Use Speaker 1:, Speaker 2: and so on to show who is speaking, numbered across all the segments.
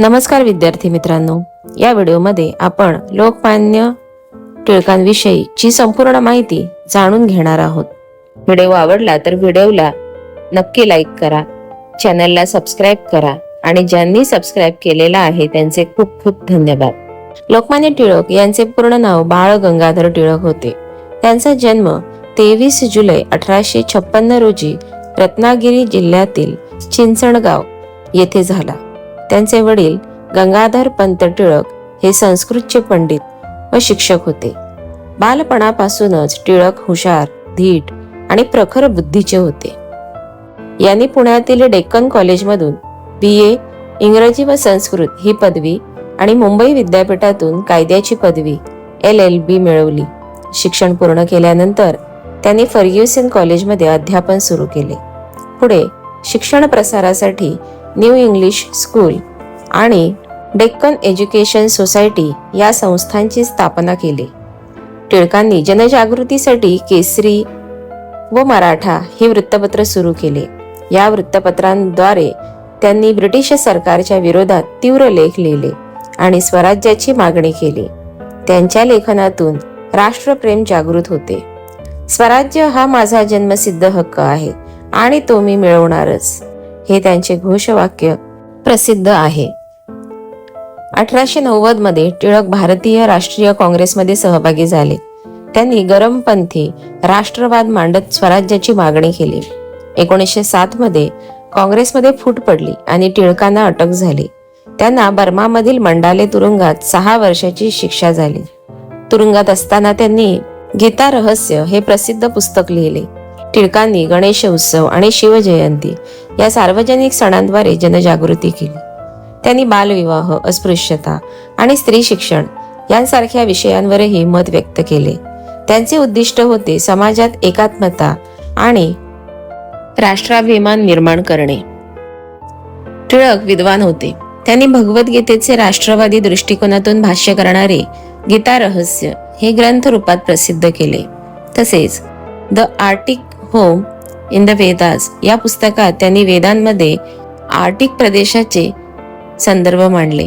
Speaker 1: नमस्कार विद्यार्थी मित्रांनो. या व्हिडिओमध्ये आपण लोकमान्य टिळकांविषयी ची संपूर्ण माहिती जाणून घेणार आहोत. व्हिडिओ आवडला तर व्हिडिओला नक्की लाईक करा चॅनलला सबस्क्राईब करा आणि ज्यांनी सबस्क्राईब केलेला आहे त्यांचे खूप खूप धन्यवाद. लोकमान्य टिळक यांचे पूर्ण नाव बाळ गंगाधर टिळक होते. त्यांचा जन्म तेवीस जुलै अठराशे छप्पन्न रोजी रत्नागिरी जिल्ह्यातील चिंचणगाव येथे झाला. त्यांचे वडील गंगाधर पंत टिळक हे संस्कृतचे पंडित व शिक्षक होते. बालपणापासूनच टिळक हुशार धीट आणि प्रखर बुद्धीचे होते. यांनी पुण्यातील डेक्कन कॉलेजमधून बी ए इंग्रजी व संस्कृत ही पदवी आणि मुंबई विद्यापीठातून कायद्याची पदवी एल एल बी मिळवली. शिक्षण पूर्ण केल्यानंतर त्यांनी फर्ग्युसन कॉलेजमध्ये अध्यापन सुरू केले. पुढे शिक्षण प्रसारासाठी न्यू इंग्लिश स्कूल आणि डेक्कन एज्युकेशन सोसायटी या संस्थांची स्थापना केली. टिळकांनी जनजागृतीसाठी केसरी व मराठा हे वृत्तपत्र सुरू केले. या वृत्तपत्रांद्वारे त्यांनी ब्रिटिश सरकारच्या विरोधात तीव्र लेख लिहिले आणि स्वराज्याची मागणी केली. त्यांच्या लेखनातून राष्ट्रप्रेम जागृत होते. स्वराज्य हा माझा जन्मसिद्ध हक्क आहे आणि तो मी मिळवणारच. हे त्यांचे घोषवाक्य प्रसिद्ध आहे. अठराशे नव्वदमध्ये टिळक भारतीय राष्ट्रीय काँग्रेसमध्ये सहभागी झाले. त्यांनी गरमपंथी राष्ट्रवाद मांडत स्वराज्याची मागणी केली. एकोणीसशे सात मध्ये काँग्रेसमध्ये फूट पडली आणि टिळकांना अटक झाली. त्यांना बर्मामधील मंडाले तुरुंगात सहा वर्षाची शिक्षा झाली. तुरुंगात असताना त्यांनी गीता रहस्य हे प्रसिद्ध पुस्तक लिहिले. टिळकांनी गणेश उत्सव आणि शिवजयंती या सार्वजनिक सणांद्वारे जनजागृती केली. त्यांनी बालविवाह अस्पृश्यता आणि स्त्री शिक्षण यांसारख्या विषयांवरही मत व्यक्त केले. त्यांचे उद्दिष्ट होते समाजात एकात्मता आणि राष्ट्राभिमान निर्माण करणे. टिळक विद्वान होते. त्यांनी भगवद्गीतेचे राष्ट्रवादी दृष्टिकोनातून भाष्य करणारे गीता रहस्य हे ग्रंथ रूपात प्रसिद्ध केले. तसेच the arctic home in the Vedas या पुस्तकात त्यांनी वेदांमध्ये आर्टिक प्रदेशाचे संदर्भ मांडले.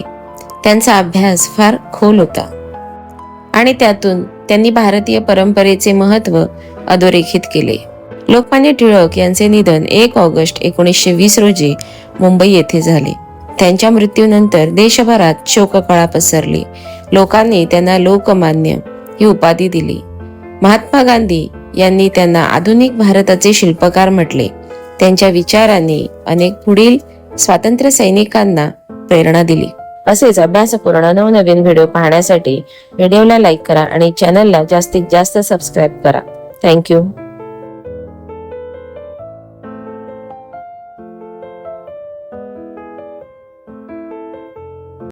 Speaker 1: त्यांचा अभ्यास फार खोल होता. आणि त्यातून त्यांनी भारतीय परंपरेचे महत्त्व अधोरेखित केले. लोकमान्य टिळक यांचे निधन एक ऑगस्ट एकोणीसशे वीस रोजी मुंबई येथे झाले. त्यांच्या मृत्यूनंतर देशभरात शोककळा पसरली. लोकांनी त्यांना लोकमान्य ही उपाधी दिली. महात्मा गांधी यांनी त्यांना आधुनिक भारताचे शिल्पकार म्हटले. त्यांच्या विचारांनी अनेक पुढील स्वातंत्र्य सैनिकांना प्रेरणा दिली. असेच अभ्यासपूर्ण नवनवीन व्हिडिओ पाहण्यासाठी व्हिडिओला लाईक करा आणि चॅनलला जास्तीत जास्त सबस्क्राईब करा. थँक्यू.